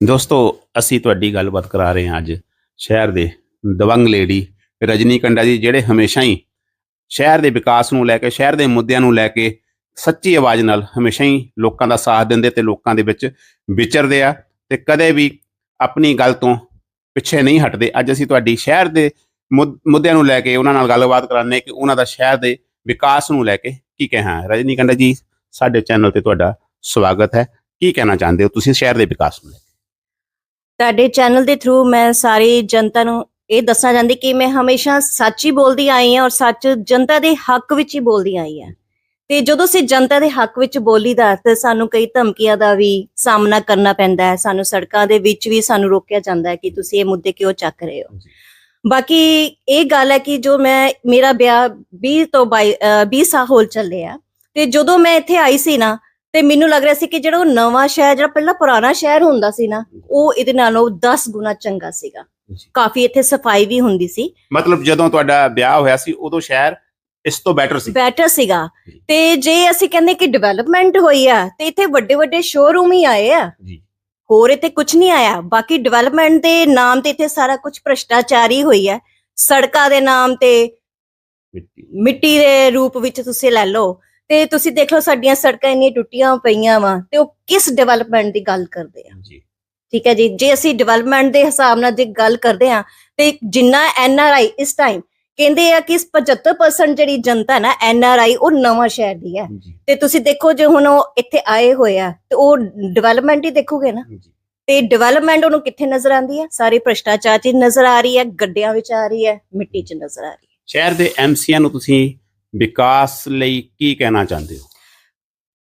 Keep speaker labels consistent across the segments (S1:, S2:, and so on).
S1: ਦੋਸਤੋ, ਅਸੀਂ ਤੁਹਾਡੀ ਗੱਲਬਾਤ ਕਰਾ ਰਹੇ ਹਾਂ ਅੱਜ ਸ਼ਹਿਰ ਦੇ ਦਵੰਗ ਲੇਡੀ ਰਜਨੀ ਕੰਡਾ ਜੀ, ਜਿਹੜੇ ਹਮੇਸ਼ਾ ਹੀ ਸ਼ਹਿਰ ਦੇ ਵਿਕਾਸ ਨੂੰ ਲੈ ਕੇ, ਸ਼ਹਿਰ ਦੇ ਮੁੱਦਿਆਂ ਨੂੰ ਲੈ ਕੇ ਸੱਚੀ ਆਵਾਜ਼ ਨਾਲ ਹਮੇਸ਼ਾ ਹੀ ਲੋਕਾਂ ਦਾ ਸਾਥ ਦਿੰਦੇ ਤੇ ਲੋਕਾਂ ਦੇ ਵਿੱਚ ਵਿਚਰਦੇ ਆ ਤੇ ਕਦੇ ਵੀ ਆਪਣੀ ਗੱਲ ਤੋਂ ਪਿੱਛੇ ਨਹੀਂ ਹਟਦੇ। ਅੱਜ ਅਸੀਂ ਤੁਹਾਡੀ ਸ਼ਹਿਰ ਦੇ ਮੁੱਦ- ਮੁੱਦਿਆਂ ਨੂੰ ਲੈ ਕੇ ਉਹਨਾਂ ਨਾਲ ਗੱਲਬਾਤ ਕਰਾਂਗੇ ਕਿ ਉਹਨਾਂ ਦਾ ਸ਼ਹਿਰ ਦੇ ਵਿਕਾਸ ਨੂੰ ਲੈ ਕੇ ਕੀ ਕਹਿਣਾ ਹੈ। ਰਜਨੀ ਕੰਡਾ ਜੀ, ਸਾਡੇ ਚੈਨਲ ਤੇ ਤੁਹਾਡਾ ਸਵਾਗਤ ਹੈ। ਕੀ ਕਹਿਣਾ ਚਾਹੁੰਦੇ ਹੋ ਤੁਸੀਂ ਸ਼ਹਿਰ ਦੇ ਵਿਕਾਸ ਨੂੰ ਲੈ
S2: ਤੁਹਾਡੇ ਚੈਨਲ ਦੇ ਥਰੂ ਮੈਂ ਸਾਰੀ ਜਨਤਾ ਨੂੰ ਇਹ ਦੱਸਣਾ ਚਾਹੁੰਦੀ ਕਿ ਮੈਂ ਹਮੇਸ਼ਾ ਸੱਚ ਹੀ ਬੋਲਦੀ ਆਈ ਹਾਂ ਔਰ ਸੱਚ ਜਨਤਾ ਦੇ ਹੱਕ ਵਿੱਚ ਹੀ ਬੋਲਦੀ ਆਈ ਹਾਂ। ਤੇ ਜਦੋਂ ਅਸੀਂ ਜਨਤਾ ਦੇ ਹੱਕ ਵਿੱਚ ਬੋਲੀਦਾ ਤੇ ਸਾਨੂੰ ਕਈ ਧਮਕੀਆਂ ਦਾ ਵੀ ਸਾਹਮਣਾ ਕਰਨਾ ਪੈਂਦਾ ਹੈ। ਸਾਨੂੰ ਸੜਕਾਂ ਦੇ ਵਿੱਚ ਵੀ ਸਾਨੂੰ ਰੋਕਿਆ ਜਾਂਦਾ ਹੈ ਕਿ ਤੁਸੀਂ ਇਹ ਮੁੱਦੇ ਕਿਉਂ ਚੱਕ ਰਹੇ ਹੋ। ਬਾਕੀ ਇਹ ਗੱਲ ਹੈ ਕਿ ਜੋ ਮੈਂ ਮੇਰਾ ਵਿਆਹ 20 ਤੋਂ 22 ਅਹ 20 ਸਾਲ ਹੋਲ ਚੱਲੇ ਆ। ਤੇ ਜਦੋਂ ਮੈਂ ਇੱਥੇ ਆਈ ਸੀ ਨਾ ਤੇ ਮੈਨੂੰ ਲੱਗ ਰਿਹਾ ਸੀ ਕਿ ਜਿਹੜਾ ਉਹ ਨਵਾਂ ਸ਼ਹਿਰ ਜਿਹੜਾ ਪਹਿਲਾਂ ਪੁਰਾਣਾ ਸ਼ਹਿਰ ਹੁੰਦਾ ਸੀ ਨਾ ਉਹ ਇਹਦੇ ਨਾਲੋਂ 10 ਗੁਣਾ ਚੰਗਾ ਸੀਗਾ। ਕਾਫੀ ਇੱਥੇ ਸਫ਼ਾਈ ਵੀ ਹੁੰਦੀ ਸੀ।
S1: ਮਤਲਬ ਜਦੋਂ ਤੁਹਾਡਾ ਵਿਆਹ ਹੋਇਆ ਸੀ ਉਦੋਂ ਸ਼ਹਿਰ ਇਸ ਤੋਂ ਬੈਟਰ ਸੀ।
S2: ਬੈਟਰ ਸੀਗਾ। ਤੇ ਜੇ ਅਸੀਂ ਕਹਿੰਦੇ ਕਿ ਡਿਵੈਲਪਮੈਂਟ ਹੋਈ ਆ ਤੇ ਇੱਥੇ ਵੱਡੇ ਵੱਡੇ ਸ਼ੋਰੂਮ ਹੀ ਆਏ ਆ।
S1: ਜੀ।
S2: ਹੋਰ ਇੱਥੇ ਕੁਝ ਨਹੀਂ ਆਇਆ। ਬਾਕੀ ਡਿਵੈਲਪਮੈਂਟ ਦੇ ਨਾਮ ਤੇ ਇੱਥੇ ਸਾਰਾ ਕੁਝ ਭ੍ਰਸ਼ਟਾਚਾਰੀ ਹੋਈ ਹੈ ਸੜਕਾਂ ਦੇ ਨਾਮ ਤੇ
S1: ਮਿੱਟੀ
S2: ਦੇ ਰੂਪ ਵਿੱਚ ਤੁਸੀਂ ਲੈ ਲਓ। ਤੇ ਤੁਸੀਂ ਦੇਖ ਲਓ ਸਾਡੀਆਂ ਸੜਕਾਂ ਇੰਨੀਆਂ ਟੁੱਟੀਆਂ ਪਈਆਂ ਵਾ ਤੇ ਉਹ ਕਿਸ ਡਿਵੈਲਪਮੈਂਟ ਦੀ ਗੱਲ ਕਰਦੇ ਆ?
S1: ਜੀ।
S2: ਠੀਕ ਹੈ ਜੀ ਜੇ ਅਸੀਂ ਡਿਵੈਲਪਮੈਂਟ ਦੇ ਹਿਸਾਬ ਨਾਲ ਜੇ ਗੱਲ ਕਰਦੇ ਆ ਤੇ ਜਿੰਨਾ ਐਨ ਆਰ ਆਈ ਇਸ ਟਾਈਮ ਕਹਿੰਦੇ ਆ ਕਿ 75% ਜਿਹੜੀ ਜਨਤਾ ਨਾ ਐਨ ਆਰ ਆਈ ਉਹ ਨਵਾਂ ਸ਼ਹਿਰ ਦੀ ਹੈ। ਤੇ ਤੁਸੀਂ ਦੇਖੋ ਜੇ ਹੁਣ ਉਹ ਇੱਥੇ ਆਏ ਹੋਏ ਆ ਤੇ ਉਹ ਡਿਵੈਲਪਮੈਂਟ ਹੀ ਦੇਖੋਗੇ ਨਾ। ਤੇ ਡਿਵੈਲਪਮੈਂਟ ਉਹਨੂੰ ਕਿੱਥੇ ਨਜ਼ਰ ਆਉਂਦੀ ਹੈ? ਸਾਰੀ ਭ੍ਰਸ਼ਟਾਚਾਰ 'ਚ ਨਜ਼ਰ ਆ ਰਹੀ ਹੈ ਗੱਡਿਆਂ ਵਿੱਚ ਆ ਰਹੀ ਹੈ ਮਿੱਟੀ 'ਚ ਨਜ਼ਰ ਆ ਰਹੀ ਹੈ।
S1: ਸ਼ਹਿਰ ਦੇ ਐਮਸੀਆਂ ਨੂੰ ਤੁਸੀਂ ਵਿਕਾਸ ਲਈ ਕੀ ਕਹਿਣਾ ਚਾਹੁੰਦੇ ਹੋ?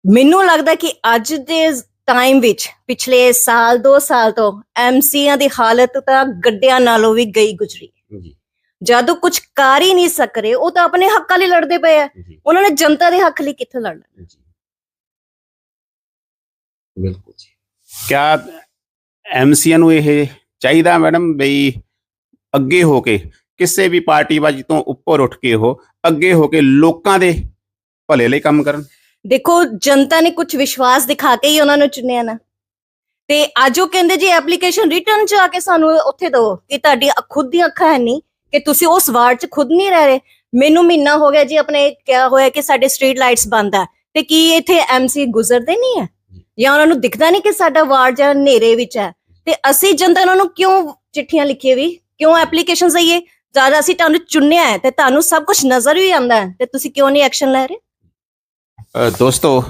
S2: ਮੈਨੂੰ ਲੱਗਦਾ ਕਿ ਅੱਜ ਦੇ ਟਾਈਮ ਵਿੱਚ ਪਿਛਲੇ ਸਾਲ 2 ਸਾਲ ਤੋਂ ਐਮਸੀਆਂ ਦੀ ਹਾਲਤ ਤਾਂ ਗੱਡਿਆਂ ਨਾਲੋਂ ਵੀ ਗਈ ਗੁਜ਼ਰੀ।
S1: ਜੀ।
S2: ਜਦੋਂ ਕੁਝ ਕਰ ਹੀ ਨਹੀਂ ਸਕ ਰਹੇ ਉਹ ਤਾਂ ਆਪਣੇ ਹੱਕਾਂ ਲਈ ਲੜਦੇ ਪਏ ਆ। ਉਹਨਾਂ ਨੇ ਜਨਤਾ ਦੇ ਹੱਕ ਲਈ ਕਿੱਥੇ ਲੜਨਾ?
S1: ਜੀ। ਬਿਲਕੁਲ ਜੀ। ਕਿਆ ਐਮਸੀਆਂ ਨੂੰ ਇਹ ਚਾਹੀਦਾ ਮੈਡਮ ਬਈ ਅੱਗੇ ਹੋ ਕੇ ਕਿਸੇ ਵੀ ਪਾਰਟੀਬਾਜ਼ੀ ਤੋਂ ਉੱਪਰ ਉੱਠ ਕੇ ਉਹ ਅੱਗੇ ਹੋ ਕੇ ਲੋਕਾਂ ਦੇ ਭਲੇ ਲਈ ਕੰਮ ਕਰਨ।
S2: ਦੇਖੋ, ਜਨਤਾ ਨੇ ਕੁਝ ਵਿਸ਼ਵਾਸ ਦਿਖਾ ਕੇ ਹੀ ਉਹਨਾਂ ਨੂੰ ਚੁਣਿਆ ਨਾ। ਤੇ ਅੱਜ ਉਹ ਕਹਿੰਦੇ ਜੀ ਐਪਲੀਕੇਸ਼ਨ ਰਿਟਰਨ ਚ ਆ ਕੇ ਸਾਨੂੰ ਉੱਥੇ ਦਿਓ ਕਿ ਤੁਹਾਡੀ ਖੁਦ ਦੀਆਂ ਅੱਖਾਂ ਹੈ ਨਹੀਂ, ਕਿ ਤੁਸੀਂ ਉਸ ਵਾਰਡ ਚ ਖੁਦ ਨਹੀਂ ਰਹਿ ਰਹੇ। ਮੈਨੂੰ ਮਹੀਨਾ ਹੋ ਗਿਆ ਜੀ, ਆਪਣੇ ਕਿਹਾ ਹੋਇਆ ਕਿ ਸਾਡੇ ਸਟਰੀਟ ਲਾਈਟਸ ਬੰਦ ਆ। ਤੇ ਕੀ ਇੱਥੇ ਐਮਸੀ ਗੁਜ਼ਰਦੇ ਨਹੀਂ ਹੈ ਜਾਂ ਉਹਨਾਂ ਨੂੰ ਦਿਖਦਾ ਨਹੀਂ ਕਿ ਸਾਡਾ ਵਾਰਡ ਜਾਂ ਹਨੇਰੇ ਵਿੱਚ ਹੈ ਤੇ ਅਸੀਂ ਜਨਤਾ ਉਹਨਾਂ ਨੂੰ ਕਿਉਂ ਚਿੱਠੀਆਂ ਲਿਖੀਏ ਵੀ? ਕਿਉਂ ਐਪਲੀਕੇਸ਼ਨ ਦਈਏ? ਜ਼ਿਆਦਾ ਅਸੀਂ ਤੁਹਾਨੂੰ ਚੁਣਿਆ ਹੈ ਤੇ ਤੁਹਾਨੂੰ ਸਭ ਕੁਝ ਨਜ਼ਰ ਵੀ ਆਉਂਦਾ ਹੈ। ਤੇ ਤੁਸੀਂ ਕਿਉਂ ਨਹੀਂ ਐਕਸ਼ਨ ਲੈ ਰਹੇ?
S1: ਅ, ਦੋਸਤੋ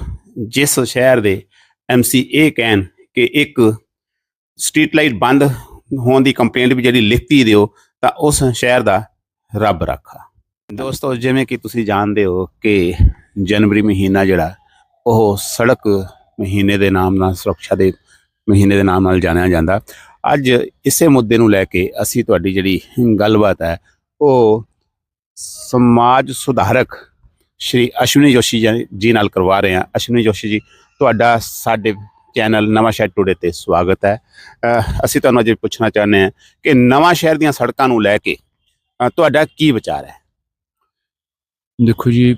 S1: ਜਿਸ ਸ਼ਹਿਰ ਦੇ ਐਮਸੀ ਇਹ ਕਹਿਣ ਕਿ ਇੱਕ ਸਟਰੀਟ ਲਾਈਟ ਬੰਦ ਹੋਣ ਦੀ ਕੰਪਲੇਂਟ ਵੀ ਜਿਹੜੀ ਲਿਖਤੀ ਦਿਓ ਤਾਂ ਉਸ ਸ਼ਹਿਰ ਦਾ ਰੱਬ ਰਾਖਾ। ਦੋਸਤੋ ਜਿਵੇਂ ਕਿ ਤੁਸੀਂ ਜਾਣਦੇ ਹੋ ਕਿ ਜਨਵਰੀ ਮਹੀਨਾ ਜਿਹੜਾ ਉਹ ਸੜਕ ਮਹੀਨੇ ਦੇ ਨਾਮ ਨਾਲ ਸੁਰੱਖਿਆ ਦੇ ਮਹੀਨੇ ਦੇ ਨਾਮ ਨਾਲ ਜਾਣਿਆ ਜਾਂਦਾ। ਅੱਜ ਇਸੇ ਮੁੱਦੇ ਨੂੰ ਲੈ ਕੇ ਅਸੀਂ ਤੁਹਾਡੀ ਜਿਹੜੀ ਗੱਲਬਾਤ ਹੈ, ਉਹ ਸਮਾਜ ਸੁਧਾਰਕ ਸ਼੍ਰੀ ਅਸ਼ਵਨੀ ਜੋਸ਼ੀ ਜੀ- ਨਾਲ ਕਰਵਾ ਰਹੇ ਹਾਂ। ਅਸ਼ਵਨੀ ਜੋਸ਼ੀ ਜੀ, ਤੁਹਾਡਾ ਸਾਡੇ ਚੈਨਲ ਨਵਾਂ ਸ਼ਹਿਰ ਟੁਡੇ ਤੇ ਸਵਾਗਤ ਹੈ। ਅਸੀਂ ਤੁਹਾਨੂੰ ਅੱਜ ਪੁੱਛਣਾ ਚਾਹੁੰਦੇ ਹਾਂ ਕਿ ਨਵਾਂ ਸ਼ਹਿਰ ਦੀਆਂ ਸੜਕਾਂ ਨੂੰ ਲੈ ਕੇ ਤੁਹਾਡਾ ਕੀ ਵਿਚਾਰ ਹੈ?
S3: ਦੇਖੋ ਜੀ,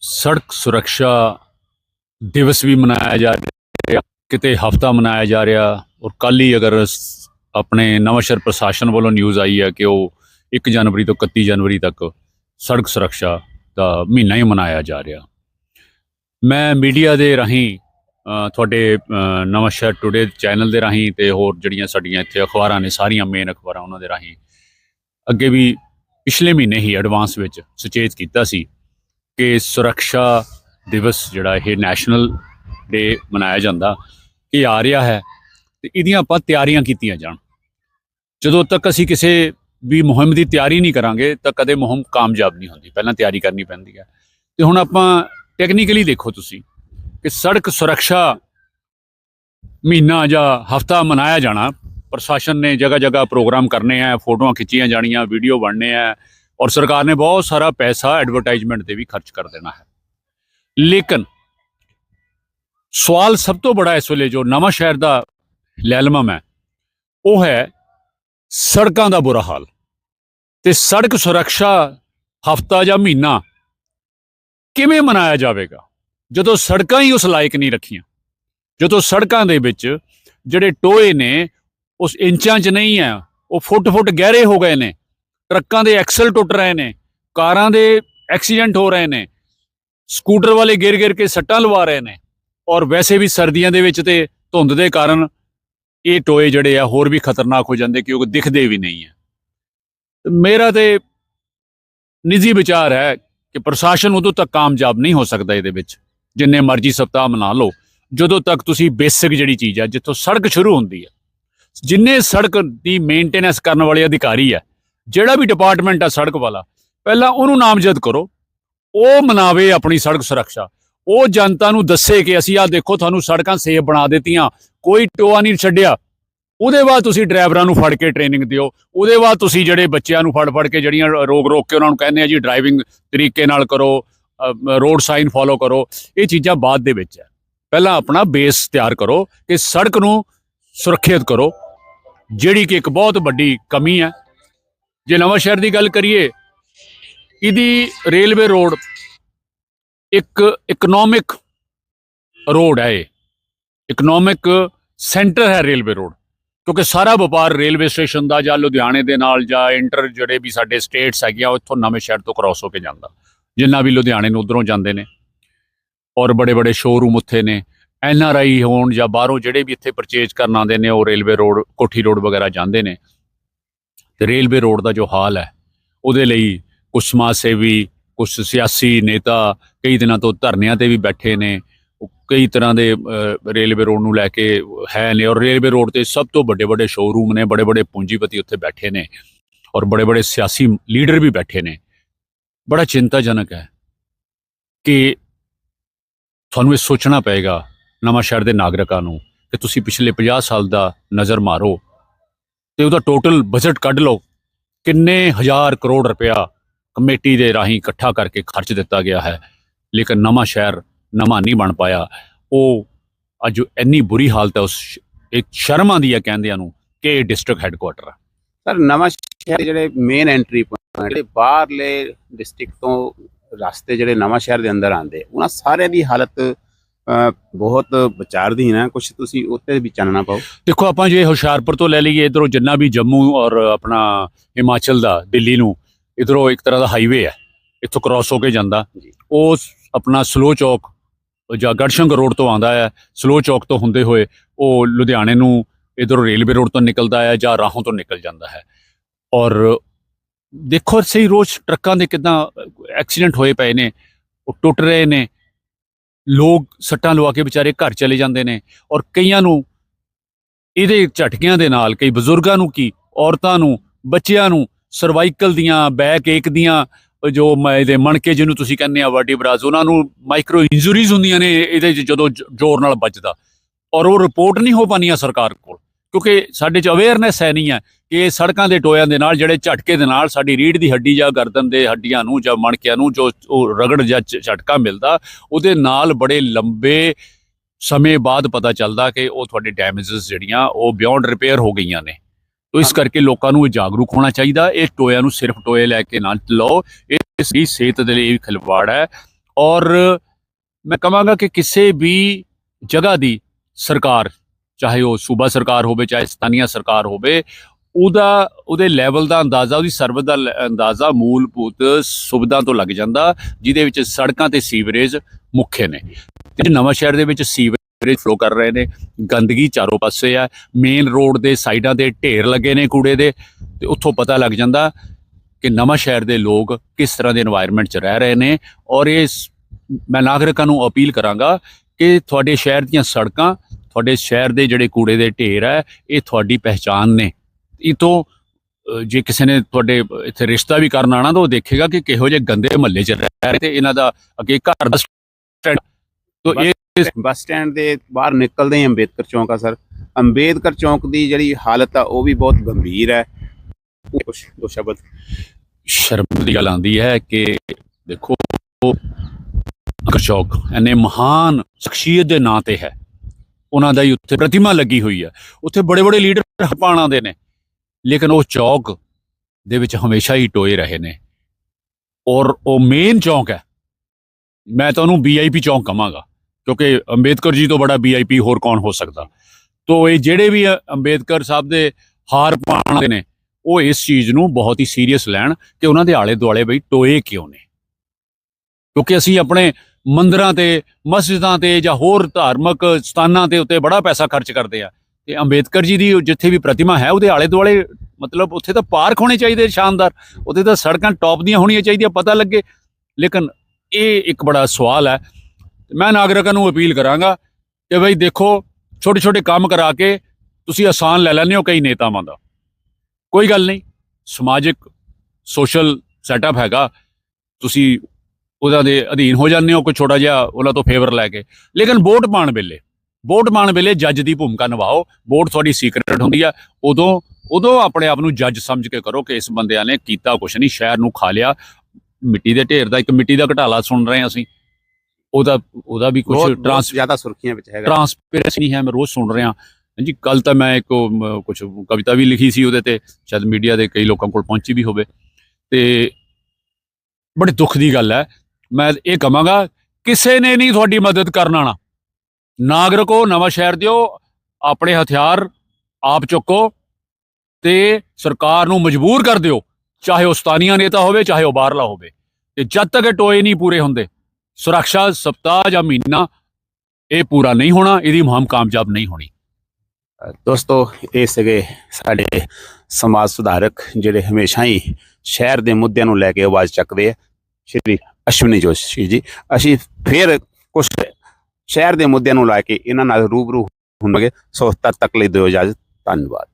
S3: ਸੜਕ ਸੁਰੱਖਿਆ ਦਿਵਸ ਵੀ ਮਨਾਇਆ ਜਾ ਰਿਹਾ, ਕਿਤੇ ਹਫਤਾ ਮਨਾਇਆ ਜਾ ਰਿਹਾ, ਔਰ ਕੱਲ ਹੀ ਅਗਰ ਆਪਣੇ ਨਵਾਂਸ਼ਹਿਰ ਪ੍ਰਸ਼ਾਸਨ ਵੱਲੋਂ ਨਿਊਜ਼ ਆਈ ਹੈ ਕਿ ਉਹ 1 ਜਨਵਰੀ ਤੋਂ 31 ਜਨਵਰੀ ਤੱਕ ਸੜਕ ਸੁਰੱਖਿਆ ਦਾ ਮਹੀਨਾ ਹੀ ਮਨਾਇਆ ਜਾ ਰਿਹਾ। ਮੈਂ ਮੀਡੀਆ ਦੇ ਰਾਹੀਂ ਤੁਹਾਡੇ ਨਵਾਂਸ਼ਹਿਰ ਟੁਡੇ ਚੈਨਲ ਦੇ ਰਾਹੀਂ ਤੇ ਹੋਰ ਜਿਹੜੀਆਂ ਸਾਡੀਆਂ ਇੱਥੇ ਅਖਬਾਰਾਂ ਨੇ, ਸਾਰੀਆਂ ਮੇਨ ਅਖਬਾਰਾਂ ਉਹਨਾਂ ਦੇ ਰਾਹੀਂ ਅੱਗੇ ਵੀ ਪਿਛਲੇ ਮਹੀਨੇ ਹੀ ਐਡਵਾਂਸ ਵਿੱਚ ਸੁਚੇਤ ਕੀਤਾ ਸੀ ਕਿ ਸੁਰੱਖਿਆ ਦਿਵਸ ਜਿਹੜਾ ਇਹ ਨੈਸ਼ਨਲ ਡੇ ਮਨਾਇਆ ਜਾਂਦਾ, ਇਹ ਆ ਰਿਹਾ ਹੈ। ਤੇ ਇਹਦੀਆਂ ਆਪਾਂ ਤਿਆਰੀਆਂ ਕੀਤੀਆਂ ਜਾਣ। ਜਦੋਂ ਤੱਕ ਅਸੀਂ ਕਿਸੇ ਵੀ ਮੁਹਿੰਮ ਦੀ ਤਿਆਰੀ ਨਹੀਂ ਕਰਾਂਗੇ, ਤਾਂ ਕਦੇ ਮੁਹਿੰਮ ਕਾਮਯਾਬ ਨਹੀਂ ਹੁੰਦੀ। ਪਹਿਲਾਂ ਤਿਆਰੀ ਕਰਨੀ ਪੈਂਦੀ ਹੈ। ਤੇ ਹੁਣ ਆਪਾਂ ਟੈਕਨੀਕਲੀ ਦੇਖੋ ਤੁਸੀਂ ਕਿ ਸੜਕ ਸੁਰੱਖਿਆ ਮਹੀਨਾ ਜਾਂ ਹਫਤਾ ਮਨਾਇਆ ਜਾਣਾ। ਪ੍ਰਸ਼ਾਸਨ ਨੇ ਜਗ੍ਹਾ ਜਗ੍ਹਾ ਪ੍ਰੋਗਰਾਮ ਕਰਨੇ ਆ, ਫੋਟੋਆਂ ਖਿੱਚੀਆਂ ਜਾਣੀਆਂ, ਵੀਡੀਓ ਬਣਨੇ ਆ ਔਰ ਸਰਕਾਰ ਨੇ ਬਹੁਤ ਸਾਰਾ ਪੈਸਾ ਐਡਵਰਟਾਈਜ਼ਮੈਂਟ ਤੇ ਵੀ ਖਰਚ ਕਰ ਦੇਣਾ ਹੈ। ਲੇਕਿਨ ਸਵਾਲ ਸਭ ਤੋਂ ਬੜਾ ਇਸ ਵੇਲੇ ਜੋ ਨਵਾਂ ਸ਼ਹਿਰ ਦਾ ਲੈਲਮਮ ਹੈ ਉਹ ਹੈ ਸੜਕਾਂ ਦਾ ਬੁਰਾ ਹਾਲ ਤੇ ਸੜਕ ਸੁਰੱਖਿਆ ਹਫਤਾ ਜਾਂ ਮਹੀਨਾ ਕਿਵੇਂ ਮਨਾਇਆ ਜਾਵੇਗਾ? ਜਦੋਂ ਸੜਕਾਂ ਹੀ ਉਸ ਲਾਇਕ ਨਹੀਂ ਰੱਖੀਆਂ, ਜਦੋਂ ਸੜਕਾਂ ਦੇ ਵਿੱਚ ਜਿਹੜੇ ਟੋਏ ਨੇ, ਉਸ ਇੰਚਾਂ 'ਚ ਨਹੀਂ ਹੈ, ਉਹ ਫੁੱਟ-ਫੁੱਟ ਗਹਿਰੇ ਹੋ ਗਏ ਨੇ, ਟਰੱਕਾਂ ਦੇ ਐਕਸਲ ਟੁੱਟ ਰਹੇ ਨੇ, ਕਾਰਾਂ ਦੇ ਐਕਸੀਡੈਂਟ ਹੋ ਰਹੇ ਨੇ, ਸਕੂਟਰ ਵਾਲੇ ਗਿਰ-ਗਿਰ ਕੇ ਸੱਟਾਂ ਲਵਾ ਰਹੇ ਨੇ ਔਰ ਵੈਸੇ ਵੀ ਸਰਦੀਆਂ ਦੇ ਵਿੱਚ ਤੇ ਧੁੰਦ ਦੇ ਕਾਰਨ ਇਹ ਟੋਏ ਜਿਹੜੇ ਆ ਹੋਰ ਵੀ ਖਤਰਨਾਕ ਹੋ ਜਾਂਦੇ ਕਿਉਂਕਿ ਦਿਖਦੇ ਵੀ ਨਹੀਂ ਹੈ ਮੇਰਾ ਤੇ ਨਿੱਜੀ ਵਿਚਾਰ ਹੈ ਕਿ ਪ੍ਰਸ਼ਾਸਨ ਉਦੋਂ ਤੱਕ ਕਾਮਯਾਬ ਨਹੀਂ ਹੋ ਸਕਦਾ ਇਹਦੇ ਵਿੱਚ, ਜਿੰਨੇ ਮਰਜ਼ੀ ਸਪਤਾਹ ਮਨਾ ਲਓ। ਜਦੋਂ ਤੱਕ ਤੁਸੀਂ ਬੇਸਿਕ ਜਿਹੜੀ ਚੀਜ਼ ਹੈ ਜਿੱਥੋਂ ਸੜਕ ਸ਼ੁਰੂ ਹੁੰਦੀ ਹੈ ਜਿੰਨੇ ਸੜਕ ਦੀ ਮੇਨਟੇਨੈਂਸ ਕਰਨ ਵਾਲੇ ਅਧਿਕਾਰੀ ਹੈ ਜਿਹੜਾ ਵੀ ਡਿਪਾਰਟਮੈਂਟ ਆ ਸੜਕ ਵਾਲਾ, ਪਹਿਲਾਂ ਉਹਨੂੰ ਨਾਮਜ਼ਦ ਕਰੋ, ਉਹ ਮਨਾਵੇ ਆਪਣੀ ਸੜਕ ਸੁਰੱਖਿਆ। ਉਹ ਜਨਤਾ ਨੂੰ ਦੱਸੇ ਕਿ ਅਸੀਂ ਆਹ ਦੇਖੋ ਤੁਹਾਨੂੰ ਸੜਕਾਂ ਸੇਫ ਬਣਾ ਦਿੱਤੀਆਂ, ਕੋਈ ਟੋਆ ਨਹੀਂ ਛੱਡਿਆ। ਉਹਦੇ ਬਾਅਦ ਤੁਸੀਂ ਡਰਾਈਵਰਾਂ ਨੂੰ ਫੜ ਕੇ ਟ੍ਰੇਨਿੰਗ ਦਿਓ। ਉਹਦੇ ਬਾਅਦ ਤੁਸੀਂ ਜਿਹੜੇ ਬੱਚਿਆਂ ਨੂੰ ਫੜ ਫੜ ਕੇ ਜਿਹੜੀਆਂ ਰੋਕ ਰੋਕ ਕੇ ਉਹਨਾਂ ਨੂੰ ਕਹਿੰਦੇ ਆ ਜੀ ਡਰਾਈਵਿੰਗ ਤਰੀਕੇ ਨਾਲ ਕਰੋ ਰੋਡ ਸਾਈਨ ਫੋਲੋ ਕਰੋ। ਇਹ ਚੀਜ਼ਾਂ ਬਾਅਦ ਦੇ ਵਿੱਚ ਹੈ। ਪਹਿਲਾਂ ਆਪਣਾ ਬੇਸ ਤਿਆਰ ਕਰੋ ਕਿ ਸੜਕ ਨੂੰ ਸੁਰੱਖਿਅਤ ਕਰੋ, ਜਿਹੜੀ ਕਿ ਇੱਕ ਬਹੁਤ ਵੱਡੀ ਕਮੀ ਹੈ। ਜੇ ਨਵਾਂ ਸ਼ਹਿਰ ਦੀ ਗੱਲ ਕਰੀਏ, ਇਹਦੀ ਰੇਲਵੇ ਰੋਡ ਇੱਕ ਇਕਨੋਮਿਕ ਰੋਡ ਹੈ ਇਹ। ਇਕਨੋਮਿਕ ਸੈਂਟਰ ਹੈ ਰੇਲਵੇ ਰੋਡ ਕਿਉਂਕਿ ਸਾਰਾ ਵਪਾਰ ਰੇਲਵੇ ਸਟੇਸ਼ਨ ਦਾ ਜਾਂ ਲੁਧਿਆਣੇ ਦੇ ਨਾਲ ਜਾਂ ਇੰਟਰ ਜਿਹੜੇ ਵੀ ਸਾਡੇ ਸਟੇਟਸ ਹੈਗੀਆਂ ਉਹ ਇੱਥੋਂ ਨਵੇਂ ਸ਼ਹਿਰ ਤੋਂ ਕ੍ਰਾਸ ਹੋ ਕੇ ਜਾਂਦਾ। ਜਿੰਨਾ ਵੀ ਲੁਧਿਆਣੇ ਨੂੰ ਉਧਰੋਂ ਜਾਂਦੇ ਨੇ। ਔਰ ਬੜੇ ਬੜੇ ਸ਼ੋਰੂਮ ਉੱਥੇ ਨੇ। ਐਨ ਆਰ ਆਈ ਹੋਣ ਜਾਂ ਬਾਹਰੋਂ ਜਿਹੜੇ ਵੀ ਇੱਥੇ ਪਰਚੇਜ ਕਰਨ ਆਉਂਦੇ ਨੇ, ਉਹ ਰੇਲਵੇ ਰੋਡ ਕੋਠੀ ਰੋਡ ਵਗੈਰਾ ਜਾਂਦੇ ਨੇ। ਤੇ ਰੇਲਵੇ ਰੋਡ ਦਾ ਜੋ ਹਾਲ ਹੈ, ਉਹਦੇ ਲਈ ਕੁਝ ਸਮਾਜ ਸੇਵੀ ਕੁਝ ਸਿਆਸੀ ਨੇਤਾ ਕਈ ਦਿਨਾਂ ਤੋਂ ਧਰਨਿਆਂ ਤੇ ਵੀ ਬੈਠੇ ਨੇ। ਕਈ ਤਰ੍ਹਾਂ ਦੇ ਅਹ, ਰੇਲਵੇ ਰੋਡ ਨੂੰ ਲੈ ਕੇ ਹੈ ਨੇ ਔਰ ਰੇਲਵੇ ਰੋਡ ਤੇ ਸਭ ਤੋਂ ਵੱਡੇ ਵੱਡੇ ਸ਼ੋਰੂਮ ਨੇ ਬੜੇ ਬੜੇ ਪੂੰਜੀਪਤੀ ਉੱਥੇ ਬੈਠੇ ਨੇ ਔਰ ਬੜੇ ਬੜੇ ਸਿਆਸੀ ਲੀਡਰ ਵੀ ਬੈਠੇ ਨੇ। ਬੜਾ ਚਿੰਤਾਜਨਕ ਹੈ ਕਿ ਤੁਹਾਨੂੰ ਇਹ ਸੋਚਣਾ ਪਏਗਾ ਨਵਾਂ ਸ਼ਹਿਰ ਦੇ ਨਾਗਰਿਕਾਂ ਨੂੰ ਕਿ ਤੁਸੀਂ ਪਿਛਲੇ 50 ਸਾਲ ਦਾ ਨਜ਼ਰ ਮਾਰੋ ਤੇ ਉਹਦਾ ਟੋਟਲ ਬਜਟ ਕੱਢ ਲਓ। ਕਿੰਨੇ ਹਜ਼ਾਰ ਕਰੋੜ ਰੁਪਇਆ ਕਮੇਟੀ ਦੇ ਰਾਹੀਂ ਇਕੱਠਾ ਕਰਕੇ ਖਰਚ ਦਿੱਤਾ ਗਿਆ ਹੈ। ਲੇਕਿਨ ਨਵਾਂ ਸ਼ਹਿਰ ਨਵਾਂ ਨਹੀਂ ਬਣ ਪਾਇਆ। ਉਹ ਅੱਜ ਇੰਨੀ ਬੁਰੀ ਹਾਲਤ ਹੈ ਉਸ ਇੱਕ ਸ਼ਰਮ ਆਉਂਦੀ ਹੈ ਕਹਿੰਦਿਆਂ ਨੂੰ ਕਿ ਇਹ ਡਿਸਟ੍ਰਿਕਟ ਹੈੱਡਕੁਆਟਰ ਹੈ
S1: ਸਰ ਨਵਾਂ ਸ਼ਹਿਰ ਜਿਹੜੇ ਮੇਨ ਐਂਟਰੀ ਪੁਆਇੰਟ ਜਿਹੜੇ ਬਾਹਰਲੇ ਡਿਸਟ੍ਰਿਕਟ ਤੋਂ ਰਸਤੇ ਜਿਹੜੇ ਨਵਾਂ ਸ਼ਹਿਰ ਦੇ ਅੰਦਰ ਆਉਂਦੇ ਉਹਨਾਂ ਸਾਰਿਆਂ ਦੀ ਹਾਲਤ ਬਹੁਤ ਵਿਚਾਰਧੀਨ ਹੈ। ਕੁਝ ਤੁਸੀਂ ਉੱਤੇ ਵੀ ਚਾਨਣਾ ਪਾਓ।
S3: ਦੇਖੋ ਆਪਾਂ ਜੇ ਹੁਸ਼ਿਆਰਪੁਰ ਤੋਂ ਲੈ ਲਈਏ ਇਧਰੋਂ ਜਿੰਨਾ ਵੀ ਜੰਮੂ ਔਰ ਆਪਣਾ ਹਿਮਾਚਲ ਦਾ ਦਿੱਲੀ ਨੂੰ ਇਧਰੋਂ ਇੱਕ ਤਰ੍ਹਾਂ ਦਾ ਹਾਈਵੇ ਹੈ। ਇੱਥੋਂ ਕ੍ਰਾਸ ਹੋ ਕੇ ਜਾਂਦਾ।
S1: ਜੀ।
S3: ਉਹ ਸ- ਆਪਣਾ ਸਲੋ ਚੌਕ ਜਾਂ ਗੜਸ਼ੰਗ ਰੋਡ ਤੋਂ ਆਉਂਦਾ ਹੈ। ਸਲੋ ਚੌਕ ਤੋਂ ਹੁੰਦੇ ਹੋਏ ਉਹ ਲੁਧਿਆਣੇ ਨੂੰ ਇਧਰੋਂ ਰੇਲਵੇ ਰੋਡ ਤੋਂ ਨਿਕਲਦਾ ਹੈ ਜਾਂ ਰਾਹੋਂ ਤੋਂ ਨਿਕਲ ਜਾਂਦਾ ਹੈ। ਔਰ ਦੇਖੋ ਸਹੀ ਰੋਜ਼ ਟਰੱਕਾਂ ਦੇ ਕਿਦਾਂ, ਐਕਸੀਡੈਂਟ ਹੋਏ ਪਏ ਨੇ, ਉਹ ਟੁੱਟ ਰਹੇ ਨੇ। ਲੋਕ ਸੱਟਾਂ ਲਵਾ ਕੇ ਵਿਚਾਰੇ ਘਰ ਚਲੇ ਜਾਂਦੇ ਨੇ ਔਰ ਕਈਆਂ ਨੂੰ ਇਹਦੇ ਝਟਕਿਆਂ ਦੇ ਨਾਲ, ਕਈ ਬਜ਼ੁਰਗਾਂ ਨੂੰ ਕੀ, ਔਰਤਾਂ ਨੂੰ, ਬੱਚਿਆਂ ਨੂੰ, ਸਰਵਾਈਕਲ ਦੀਆਂ ਬੈਕ ਏਕ ਦੀਆਂ ਜੋ ਮ- ਇਹਦੇ ਮਣਕੇ ਜਿਹਨੂੰ ਤੁਸੀਂ ਕਹਿੰਦੇ ਆ ਵਰਟੀਬਰਾਸ ਉਹਨਾਂ ਨੂੰ ਮਾਈਕਰੋ ਇੰਜਰੀਜ਼ ਹੁੰਦੀਆਂ ਨੇ, ਇਹਦੇ 'ਚ ਜਦੋਂ ਜ- ਜ਼ੋਰ ਨਾਲ ਵੱਜਦਾ। ਔਰ ਉਹ ਰਿਪੋਰਟ ਨਹੀਂ ਹੋ ਪਾਉਂਦੀਆਂ ਸਰਕਾਰ ਕੋਲ, ਕਿਉਂਕਿ ਸਾਡੇ 'ਚ ਅਵੇਅਰਨੈਸ ਹੈ ਨਹੀਂ ਹੈ ਕਿ ਸੜਕਾਂ ਦੇ ਟੋਇਆਂ ਦੇ ਨਾਲ, ਜਿਹੜੇ ਝਟਕੇ ਦੇ ਨਾਲ ਸਾਡੀ ਰੀੜ ਦੀ ਹੱਡੀ ਜਾਂ ਗਰਦਨ ਦੇ ਹੱਡੀਆਂ ਨੂੰ ਜਾਂ ਮਣਕਿਆਂ ਨੂੰ ਜੋ ਉਹ ਰਗੜ ਜਾਂ ਝ- ਝਟਕਾ ਮਿਲਦਾ, ਉਹਦੇ ਨਾਲ ਬੜੇ ਲੰਬੇ ਸਮੇਂ ਬਾਅਦ ਪਤਾ ਚੱਲਦਾ ਕਿ ਉਹ ਤੁਹਾਡੇ ਡੈਮੇਜਸ ਜਿਹੜੀਆਂ, ਉਹ ਬਿਯੋਂਡ ਰਿਪੇਅਰ ਹੋ ਗਈਆਂ ਨੇ। ਤੋ ਇਸ ਕਰਕੇ ਲੋਕਾਂ ਨੂੰ ਇਹ ਜਾਗਰੂਕ ਹੋਣਾ ਚਾਹੀਦਾ। ਇਹ ਟੋਇਆ ਨੂੰ ਸਿਰਫ ਟੋਏ ਲੈ ਕੇ ਨਾ ਲਓ। ਇਹ ਇਸ ਸਿਹਤ ਦੇ ਲਈ ਖਿਲਵਾੜ ਹੈ। ਔਰ ਮੈਂ ਕਹਾਂਗਾ ਕਿ ਕਿਸੇ ਵੀ ਜਗ੍ਹਾ ਦੀ ਸਰਕਾਰ, ਚਾਹੇ ਉਹ ਸੂਬਾ ਸਰਕਾਰ ਹੋਵੇ, ਚਾਹੇ ਸਥਾਨੀय ਸਰਕਾਰ ਹੋਵੇ, ਉਹਦਾ, ਉਹਦੇ ਲੈਵਲ ਦਾ ਅੰਦਾਜ਼ਾ, ਉਹਦੀ ਸਰਵਿਸ ਦਾ ਲ- ਅੰਦਾਜ਼ਾ ਮੂਲਭੂਤ ਸੁਵਿਧਾ ਤੋਂ ਲੱਗ ਜਾਂਦਾ, ਜਿਹਦੇ ਵਿੱਚ ਸੜਕਾਂ ਤੇ ਸੀਵਰੇਜ ਮੁੱਖ ਨੇ। ਤੇ ਨਵਾਂ ਸ਼ਹਿਰ ਦੇ ਵਿੱਚ ਸੀਵਰੇਜ ਸੀਵਰੇਜ ਫਲੋ ਕਰ ਰਹੇ ਨੇ, ਗੰਦਗੀ ਚਾਰੋਂ ਪਾਸੇ ਆ ਮੇਨ ਰੋਡ ਦੇ ਸਾਈਡਾਂ ਦੇ ਢੇਰ ਲੱਗੇ ਨੇ ਕੂੜੇ ਦੇ, ਤੇ ਉੱਥੋਂ ਪਤਾ ਲੱਗ ਜਾਂਦਾ ਕਿ ਨਵਾਂ ਸ਼ਹਿਰ ਦੇ ਲੋਕ ਕਿਸ ਤਰ੍ਹਾਂ ਦੇ এনवायरमेंट 'ਚ ਰਹਿ ਰਹੇ ਨੇ ਔਰ ਇਹ ਮੈਂ ਨਾਗਰਿਕਾਂ ਨੂੰ ਅਪੀਲ ਕਰਾਂਗਾ ਕਿ ਤੁਹਾਡੇ ਸ਼ਹਿਰ ਦੀਆਂ ਸੜਕਾਂ, ਤੁਹਾਡੇ ਸ਼ਹਿਰ ਦੇ ਜਿਹੜੇ ਕੂੜੇ ਦੇ ਢੇਰ ਆ, ਇਹ ਤੁਹਾਡੀ ਪਹਿਚਾਨ ਨੇ। ਇਹ ਜੇ ਕਿਸੇ ਨੇ ਤੁਹਾਡੇ ਇੱਥੇ ਰਿਸ਼ਤਾ ਵੀ ਕਰਨ ਆਣਾ ਤਾਂ ਉਹ ਦੇਖੇਗਾ ਕਿ ਕਿਹੋ ਜਿਹੇ ਗੰਦੇ ਮਹੱਲੇ 'ਚ ਰਹਿ ਰਹੇ ਤੇ ਇਹਨਾਂ ਦਾ ਅੱਗੇ ਘਰ ਦਾ ਤੋਂ ਇਹ
S1: ਬੱਸ ਸਟੈਂਡ ਦੇ ਬਾਹਰ ਨਿਕਲਦੇ ਹੀ ਅੰਬੇਦਕਰ ਚੌਂਕ ਆ ਸਰ। ਅੰਬੇਦਕਰ ਚੌਂਕ ਦੀ ਜਿਹੜੀ ਹਾਲਤ ਆ ਉਹ ਵੀ ਬਹੁਤ ਗੰਭੀਰ ਹੈ। ਕੁਝ ਦੋ ਸ਼ਬਦ।
S3: ਸ਼ਰਮ ਦੀ ਗੱਲ ਆਉਂਦੀ ਹੈ ਕਿ ਦੇਖੋ ਅਕਸ਼ੋਕ ਇਹਨੇ ਮਹਾਨ ਸ਼ਖਸੀਅਤ ਦੇ ਨਾਂ ਤੇ ਹੈ। ਉਹਨਾਂ ਦਾ ਹੀ ਉੱਥੇ ਪ੍ਰਤਿਮਾ ਲੱਗੀ ਹੋਈ ਹੈ। ਉੱਥੇ ਬੜੇ ਬੜੇ ਲੀਡਰ ਪਾਣਾ ਦੇ ਨੇ। ਲੇਕਿਨ ਉਹ ਚੌਕ ਦੇ ਵਿੱਚ ਹਮੇਸ਼ਾ ਹੀ ਟੋਏ ਰਹੇ ਨੇ। ਔਰ ਉਹ ਮੇਨ ਚੌਕ ਹੈ। ਮੈਂ ਤਾਂ ਉਹਨੂੰ ਵੀਆਈਪੀ ਚੌਕ ਕਹਾਂਗਾ। ਕਿਉਂਕਿ ਅੰਬੇਦਕਰ ਜੀ ਤੋਂ ਬੜਾ ਵੀਆਈਪੀ ਹੋਰ ਕੌਣ ਹੋ ਸਕਦਾ? ਟੋਏ ਜਿਹੜੇ ਵੀ ਅੰਬੇਦਕਰ ਸਾਹਿਬ ਦੇ ਹਾਰ ਪਾਉਣ ਨੇ, ਉਹ ਇਸ ਚੀਜ਼ ਨੂੰ ਬਹੁਤ ਹੀ ਸੀਰੀਅਸ ਲੈਣ ਕਿ ਉਹਨਾਂ ਦੇ ਆਲੇ ਦੁਆਲੇ ਬਈ ਟੋਏ ਕਿਉਂ ਨੇ? ਕਿਉਂਕਿ ਅਸੀਂ ਆਪਣੇ ਮੰਦਰਾਂ ਤੇ, ਮਸਜਿਦਾਂ ਤੇ ਜਾਂ ਹੋਰ ਧਾਰਮਿਕ ਸਥਾਨਾਂ ਤੇ ਉੱਤੇ ਬੜਾ ਪੈਸਾ ਖਰਚ ਕਰਦੇ ਆ। ਤੇ ਅੰਬੇਦਕਰ ਜੀ ਦੀ ਜਿੱਥੇ ਵੀ ਪ੍ਰਤਿਮਾ ਹੈ, ਉਹਦੇ ਆਲੇ ਦੁਆਲੇ ਮਤਲਬ ਉੱਥੇ ਤਾਂ ਪਾਰਕ ਹੋਣੇ ਚਾਹੀਦੇ ਸ਼ਾਨਦਾਰ, ਉੱਥੇ ਤਾਂ ਸੜਕਾਂ ਟੌਪ ਦੀਆਂ ਹੋਣੀਆਂ ਚਾਹੀਦੀਆਂ, ਪਤਾ ਲੱਗੇ। ਲੇਕਿਨ ਇਹ ਇੱਕ ਬੜਾ ਸਵਾਲ ਹੈ ਤੇ ਮੈਂ ਨਾਗਰਿਕਾਂ ਨੂੰ ਅਪੀਲ ਕਰਾਂਗਾ ਕਿ ਬਈ ਦੇਖੋ ਛੋਟੇ ਛੋਟੇ ਕੰਮ ਕਰਾ ਕੇ ਤੁਸੀਂ ਆਸਾਨ ਲੈ ਲੈਂਦੇ ਹੋ ਕਈ ਨੇਤਾਵਾਂ ਦਾ। ਕੋਈ ਗੱਲ ਨਹੀਂ, ਸਮਾਜਿਕ, ਸੋਸ਼ਲ ਸੈਟਅਪ ਹੈਗਾ, ਤੁਸੀਂ ਉਹਨਾਂ ਦੇ ਅਧੀਨ ਹੋ ਜਾਂਦੇ ਹੋ ਕੋਈ ਛੋਟਾ ਜਿਹਾ ਉਹਨਾਂ ਤੋਂ ਫੇਵਰ ਲੈ ਕੇ। ਲੇਕਿਨ ਵੋਟ ਪਾਉਣ ਵੇਲੇ, ਵੋਟ ਪਾਉਣ ਵੇਲੇ ਜੱਜ ਦੀ ਭੂਮਿਕਾ ਨਿਭਾਓ, ਵੋਟ ਤੁਹਾਡੀ ਸੀਕ੍ਰੇਟ ਹੁੰਦੀ ਆ, ਉਦੋਂ ਉਦੋਂ ਆਪਣੇ ਆਪ ਨੂੰ ਜੱਜ ਸਮਝ ਕੇ ਕਰੋ ਕਿ ਇਸ ਬੰਦਿਆਂ ਨੇ ਕੀਤਾ ਕੁਛ ਨਹੀਂ, ਸ਼ਹਿਰ ਨੂੰ ਖਾ ਲਿਆ, ਮਿੱਟੀ ਦੇ ਢੇਰ ਦਾ ਇੱਕ ਮਿੱਟੀ ਦਾ ਘਟਾਲਾ ਸੁਣ ਰਹੇ ਹਾਂ ਅਸੀਂ। ਉਹਦਾ ਉਹਦਾ ਵੀ ਕੁਝ ਟਰਾਂਸ
S1: ਜ਼ਿਆਦਾ ਸੁਰਖੀਆਂ ਵਿੱਚ ਹੈਗਾ।
S3: ਟਰਾਂਸਪੇਰੈਂਸੀ ਨਹੀਂ ਹੈ ਮੈਂ ਰੋਜ਼ ਸੁਣ ਰਿਹਾ। ਜੀ ਕੱਲ ਤਾਂ ਮੈਂ ਇੱਕ ਕੁਝ ਕਵਿਤਾ ਵੀ ਲਿਖੀ ਸੀ ਉਹਦੇ ਤੇ ਸ਼ਾਇਦ ਮੀਡੀਆ ਦੇ ਕਈ ਲੋਕਾਂ ਕੋਲ ਪਹੁੰਚੀ ਵੀ ਹੋਵੇ। ਤੇ ਬੜੇ ਦੁੱਖ ਦੀ ਗੱਲ ਹੈ। ਮੈਂ ਇਹ ਕਹਾਂਗਾ ਕਿਸੇ ਨੇ ਨਹੀਂ ਤੁਹਾਡੀ ਮਦਦ ਕਰਨ ਆਣਾ ਨਾਗਰਿਕੋ ਨਵਾਂ ਸ਼ਹਿਰ ਦਿਓ ਆਪਣੇ ਹਥਿਆਰ ਆਪ ਚੁੱਕੋ ਤੇ ਸਰਕਾਰ ਨੂੰ ਮਜਬੂਰ ਕਰ ਦਿਓ। ਚਾਹੇ ਉਹ ਸਤਾਨੀਆ ਨੇਤਾ ਹੋਵੇ ਚਾਹੇ ਉਹ ਬਾਹਰਲਾ ਹੋਵੇ। ਤੇ ਜਦ ਤੱਕ ਇਹ ਟੋਏ ਨਹੀਂ ਪੂਰੇ ਹੁੰਦੇ ਸੁਰੱਖਿਆ ਸਪਤਾਹ ਜਾਂ ਮਹੀਨਾ ਇਹ ਪੂਰਾ ਨਹੀਂ ਹੋਣਾ, ਇਹਦੀ ਮੁਹਿੰਮ ਕਾਮਯਾਬ ਨਹੀਂ ਹੋਣੀ।
S1: ਦੋਸਤੋ, ਇਹ ਸੀਗੇ ਸਾਡੇ ਸਮਾਜ ਸੁਧਾਰਕ ਜਿਹੜੇ ਹਮੇਸ਼ਾ ਹੀ ਸ਼ਹਿਰ ਦੇ ਮੁੱਦਿਆਂ ਨੂੰ ਲੈ ਕੇ ਆਵਾਜ਼ ਚੱਕਦੇ ਆ। ਸ਼੍ਰੀ ਅਸ਼ਵਨੀ ਜੋਸ਼ੀ ਜੀ, ਅਸੀਂ ਫਿਰ ਕੁਝ ਸ਼ਹਿਰ ਦੇ ਮੁੱਦਿਆਂ ਨੂੰ ਲੈ ਕੇ ਇਹਨਾਂ ਨਾਲ ਰੂਬਰੂ ਹੋਣਗੇ ਸੋ ਤਦ ਤੱਕ ਲਈ ਦਿਓ ਇਜਾਜ਼ਤ। ਧੰਨਵਾਦ।